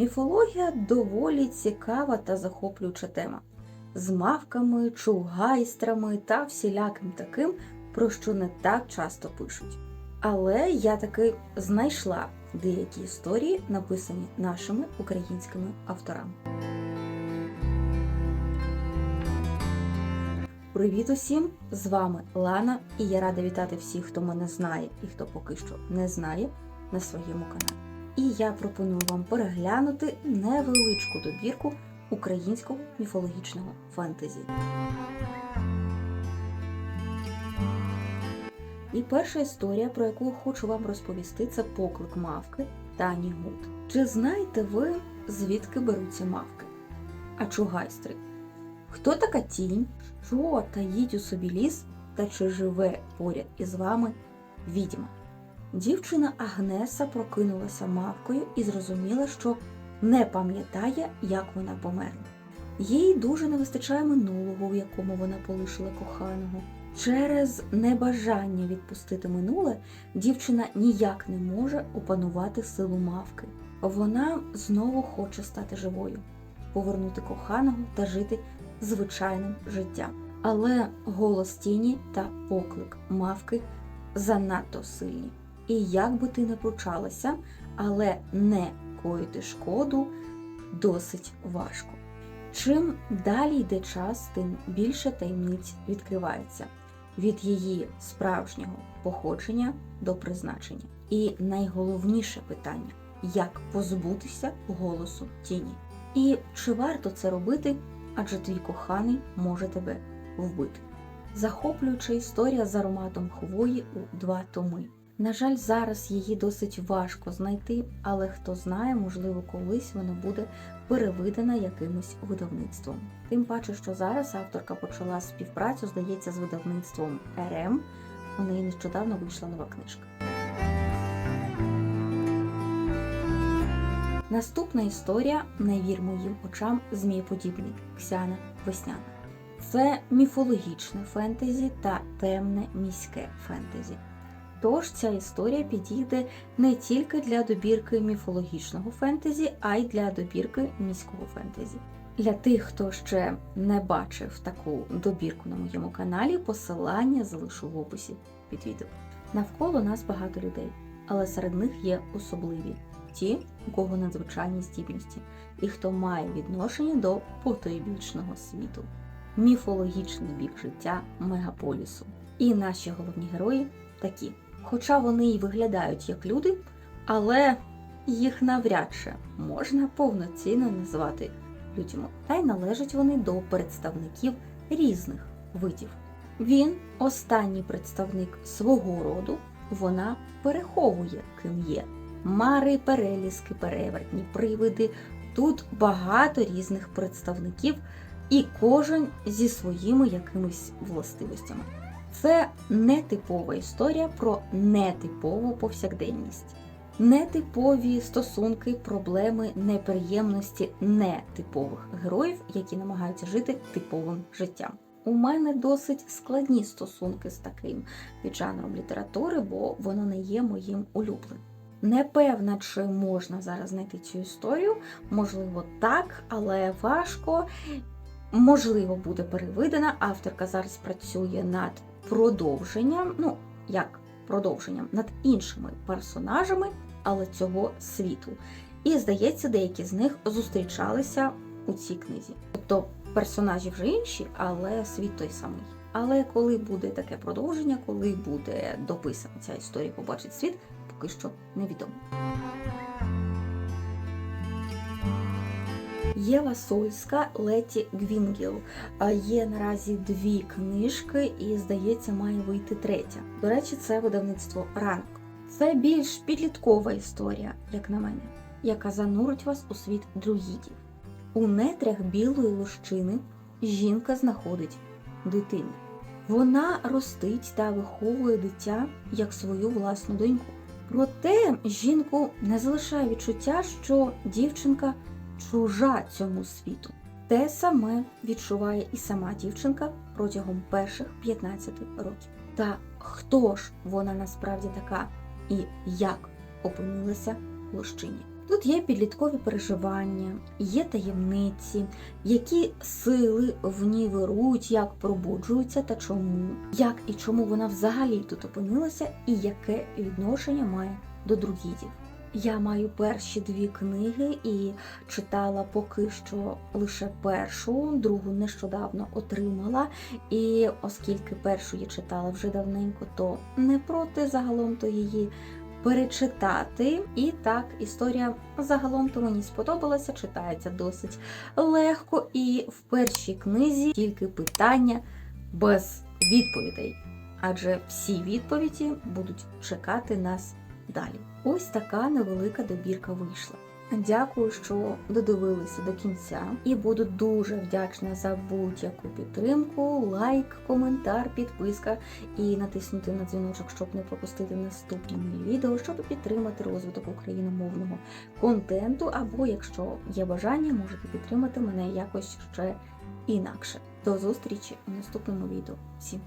Міфологія доволі цікава та захоплююча тема з мавками, чугайстрами та всіляким таким, про що не так часто пишуть. Але я таки знайшла деякі історії, написані нашими українськими авторами. Привіт усім! З вами Лана, і я рада вітати всіх, хто мене знає і хто поки що не знає на своєму каналі. І я пропоную вам переглянути невеличку добірку українського міфологічного фентезі. І перша історія, про яку хочу вам розповісти, це поклик мавки Тані Гуд. Чи знаєте ви, звідки беруться мавки? А чугайстри? Хто така тінь? Що таїть у собі ліс та чи живе поряд із вами відьма? Дівчина Агнеса прокинулася мавкою і зрозуміла, що не пам'ятає, як вона померла. Їй дуже не вистачає минулого, в якому вона полишила коханого. Через небажання відпустити минуле дівчина ніяк не може опанувати силу мавки. Вона знову хоче стати живою, повернути коханого та жити звичайним життям. Але голос тіні та поклик мавки занадто сильні. І як би ти не пручалася, але не коїти шкоду досить важко. Чим далі йде час, тим більше таємниць відкривається від її справжнього походження до призначення. І найголовніше питання як позбутися голосу тіні. І чи варто це робити, адже твій коханий може тебе вбити. Захоплююча історія з ароматом хвої у два томи. На жаль, зараз її досить важко знайти, але хто знає, можливо, колись вона буде перевидана якимось видавництвом. Тим паче, що зараз авторка почала співпрацю, здається, з видавництвом РМ. У неї нещодавно вийшла нова книжка. Наступна історія Не вір моїм очам змієподібний Ксяна Весняна. Це міфологічне фентезі та темне міське фентезі. Тож ця історія підійде не тільки для добірки міфологічного фентезі, а й для добірки міського фентезі. Для тих, хто ще не бачив таку добірку на моєму каналі, посилання залишу в описі під відео. Навколо нас багато людей, але серед них є особливі ті, у кого надзвичайні здібності, і хто має відношення до потойбічного світу, міфологічний бік життя мегаполісу. І наші головні герої такі. Хоча вони й виглядають як люди, але їх навряд чи можна повноцінно назвати людьми. Та й належать вони до представників різних видів. Він останній представник свого роду, вона переховує, ким є. Мари, переліски, перевертні привиди. Тут багато різних представників, і кожен зі своїми якимись властивостями. Це нетипова історія про нетипову повсякденність, нетипові стосунки, проблеми, неприємності нетипових героїв, які намагаються жити типовим життям. У мене досить складні стосунки з таким піджанром літератури, бо воно не є моїм улюбленим. Не певна, чи можна зараз знайти цю історію, можливо, так, але важко. Можливо, буде перевидана. Авторка зараз працює над продовженням, ну як продовженням над іншими персонажами, але цього світу. І здається, деякі з них зустрічалися у цій книзі. Тобто персонажі вже інші, але світ той самий. Але коли буде таке продовження, коли буде дописана ця історія, побачить світ, поки що невідомо. Єва Сольська Леті Гвінгіл. Є наразі дві книжки, і, здається, має вийти третя. До речі, це видавництво ранок. Це більш підліткова історія, як на мене, яка занурить вас у світ друїдів. У нетрях білої лощини жінка знаходить дитину. Вона ростить та виховує дитя як свою власну доньку. Проте жінку не залишає відчуття, що дівчинка чужа цьому світу. Те саме відчуває і сама дівчинка протягом перших 15 років. Та хто ж вона насправді така і як опинилася в лощині? Тут є підліткові переживання, є таємниці, які сили в ній вирують, як пробуджуються та чому, як і чому вона взагалі тут опинилася, і яке відношення має до друїдів. Я маю перші дві книги і читала поки що лише першу, другу нещодавно отримала. І оскільки першу я читала вже давненько, то не проти загалом то її перечитати. І так, історія загалом то мені сподобалася, читається досить легко. І в першій книзі тільки питання без відповідей. Адже всі відповіді будуть чекати нас далі. Ось така невелика добірка вийшла. Дякую, що додивилися до кінця, і буду дуже вдячна за будь-яку підтримку, лайк, коментар, підписка і натиснути на дзвіночок, щоб не пропустити наступні мої відео, щоб підтримати розвиток україномовного контенту. Або, якщо є бажання, можете підтримати мене якось ще інакше. До зустрічі у наступному відео. Всім!